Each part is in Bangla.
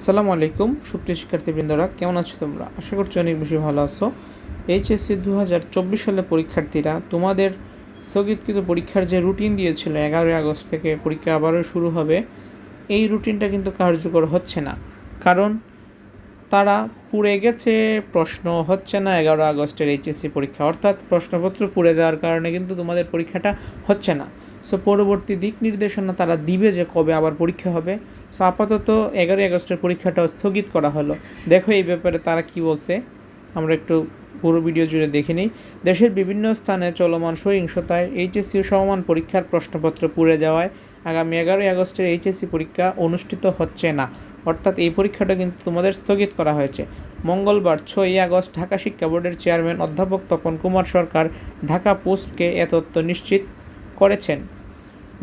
আসসালামু আলাইকুম, সুপ্রিয় শিক্ষার্থীবৃন্দরা, কেমন আছো তোমরা? আশা করছি অনেক বেশি ভালো আছো। এইচএসসি দু হাজার চব্বিশ সালের পরীক্ষার্থীরা তোমাদের স্থগিতকৃত পরীক্ষার যে রুটিন দিয়েছিল, এগারোই আগস্ট থেকে পরীক্ষা আবারও শুরু হবে, এই রুটিনটা কিন্তু কার্যকর হচ্ছে না। কারণ তারা পুড়ে গেছে, প্রশ্ন হচ্ছে না এগারো আগস্টের এইচএসসি পরীক্ষা। অর্থাৎ প্রশ্নপত্র পুড়ে যাওয়ার কারণে কিন্তু তোমাদের পরীক্ষাটা হচ্ছে না। সো পরবর্তী দিক নির্দেশনা তারা দিবে যে কবে আবার পরীক্ষা হবে। সো আপাতত এগারোই আগস্টের পরীক্ষাটাও স্থগিত করা হলো। দেখো এই ব্যাপারে তারা কি বলছে। আমরা একটু পুরো ভিডিও জুড়ে দেখে নিই। দেশের বিভিন্ন স্থানে চলমান সহিংসতায় এইচএসসি সমমান পরীক্ষার প্রশ্নপত্র পুড়ে যাওয়ায় আগামী এগারোই আগস্টের এইচএসসি পরীক্ষা অনুষ্ঠিত হচ্ছে না। অর্থাৎ এই পরীক্ষাটা কিন্তু তোমাদের স্থগিত করা হয়েছে। মঙ্গলবার ছয়ই আগস্ট ঢাকা শিক্ষা বোর্ডের চেয়ারম্যান অধ্যাপক তপন কুমার সরকার ঢাকা পোস্টকে এ তথ্য নিশ্চিত করেছেন।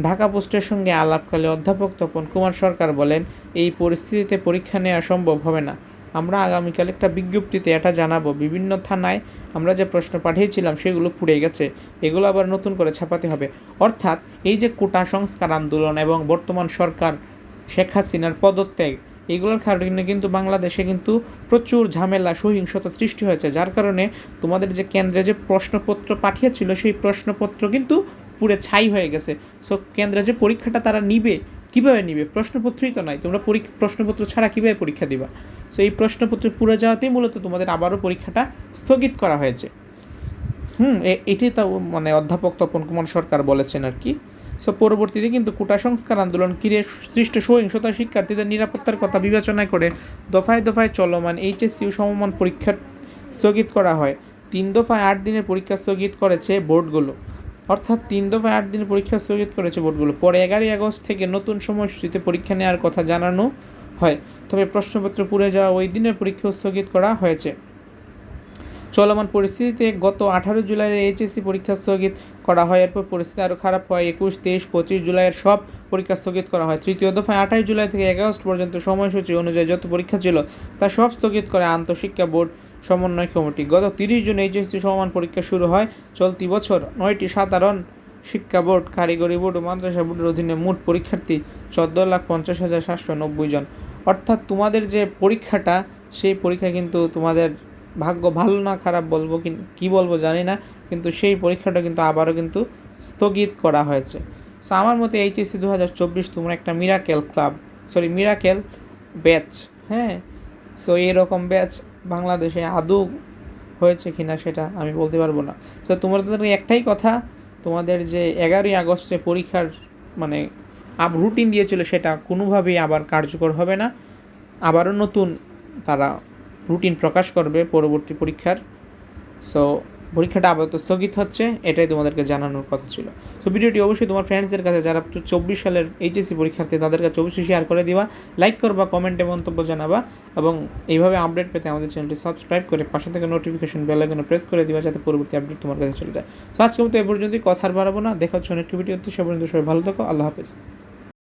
ঢাকা পোস্টের সঙ্গে আলাপকালে অধ্যাপক তপন কুমার সরকার বলেন, এই পরিস্থিতিতে পরীক্ষা নেওয়া সম্ভব হবে না। আমরা আগামীকাল একটা বিজ্ঞপ্তিতে এটা জানাব। বিভিন্ন থানায় আমরা যে প্রশ্ন পাঠিয়েছিলাম সেগুলো পুড়ে গেছে। এগুলো আবার নতুন করে ছাপাতে হবে। অর্থাৎ এই যে কোটা সংস্কার আন্দোলন এবং বর্তমান সরকার শেখ হাসিনার পদত্যাগ, এগুলোর কারণে কিন্তু বাংলাদেশে কিন্তু প্রচুর ঝামেলা, সহিংসতা সৃষ্টি হয়েছে। যার কারণে তোমাদের যে কেন্দ্রে যে প্রশ্নপত্র পাঠিয়েছিল, সেই প্রশ্নপত্র কিন্তু পুরো ছাই হয়ে গেছে। সো কেন্দ্রে যে পরীক্ষাটা তারা নিবে, কীভাবে নিবে? প্রশ্নপত্রই তো নাই। তোমরা পরীক্ষা, প্রশ্নপত্র ছাড়া কীভাবে পরীক্ষা দিবা? সো এই প্রশ্নপত্র পুরো যাওয়াতেই মূলত তোমাদের আবারও পরীক্ষাটা স্থগিত করা হয়েছে। হুম এটি তো মানে অধ্যাপক তপন কুমার সরকার বলেছেন আর কি। সো পরবর্তীতে কিন্তু কোটা সংস্কার আন্দোলন ঘিরে সৃষ্ট সহিংসতা শিক্ষার্থীদের নিরাপত্তার কথা বিবেচনা করে দফায় দফায় চলমান এইচএসসি সমমান পরীক্ষা স্থগিত করা হয়। তিন দফায় আট দিনের পরীক্ষা স্থগিত করেছে বোর্ডগুলো। অর্থাৎ তিন দফায় আট দিনের পরীক্ষা স্থগিত করেছে বোর্ডগুলো পরে এগারোই আগস্ট থেকে নতুন সময়সূচিতে পরীক্ষা নেওয়ার কথা জানানো হয়। তবে প্রশ্নপত্র পুড়ে যাওয়া ওই দিনের পরীক্ষা স্থগিত করা হয়েছে। চলমান পরিস্থিতিতে গত আঠারো জুলাইয়ের এইচএসসি পরীক্ষা স্থগিত করা হয়। এরপর পরিস্থিতি আরও খারাপ হয়। একুশ, তেইশ, পঁচিশ জুলাইয়ের সব পরীক্ষা স্থগিত করা হয়। তৃতীয় দফায় আঠাশ জুলাই থেকে আগস্ট পর্যন্ত সময়সূচি অনুযায়ী যত পরীক্ষা ছিল, তা সব স্থগিত করে আন্তঃশিক্ষা বোর্ড সমন্বয় কমিটি। গত তিরিশ জুন এইচএসসি সমান পরীক্ষা শুরু হয়। চলতি বছর নয়টি সাধারণ শিক্ষা বোর্ড, কারিগরি বোর্ড ও মাদ্রাসা বোর্ডের অধীনে মোট পরীক্ষার্থী চোদ্দ লাখ পঞ্চাশ হাজার সাতশো নব্বই জন। অর্থাৎ তোমাদের যে পরীক্ষাটা, সেই পরীক্ষা কিন্তু তোমাদের ভাগ্য ভালো না খারাপ বলব কি, কী বলব জানি না, কিন্তু সেই পরীক্ষাটা কিন্তু আবারও কিন্তু স্থগিত করা হয়েছে। সো আমার মতে এইচএসসি দু হাজার চব্বিশ তোমরা একটা miracle club sorry miracle batch হ্যাঁ? সো এরকম ব্যাচ বাংলাদেশে আদৌ হয়েছে কিনা সেটা আমি বলতে পারব না। সো তোমাদের একটাই কথা, তোমাদের যে এগারোই আগস্টে পরীক্ষার মানে আপ রুটিন দিয়েছিল সেটা কোনোভাবেই আবার কার্যকর হবে না। আবারও নতুন তারা রুটিন প্রকাশ করবে পরবর্তী পরীক্ষার। সো পরীক্ষাটা আপাতত স্থগিত হচ্ছে, এটাই তোমাদেরকে জানানোর কথা ছিল। সো ভিডিওটি অবশ্যই তোমার ফ্রেন্ডসদের কাছে, যারা চব্বিশ সালের এইচএসসি পরীক্ষার্থী, তাদের কাছে অবশ্যই শেয়ার করে দিবা। লাইক করবা কমেন্টে মন্তব্য জানাবা এবং এইভাবে আপডেট পেতে আমাদের চ্যানেলটি সাবস্ক্রাইব করে পাশে থেকে নোটিফিকেশন বেল আইকনে প্রেস করে দিবা যাতে পরবর্তী আপডেট তোমার কাছে চলে যায়। সো আজকে মতো এ পর্যন্তই কথা আর বাড়াবো না। দেখা হচ্ছে অনেকটি ভিডিওতে সে পর্যন্ত সবাই ভালো থাকো, আল্লাহ হাফেজ।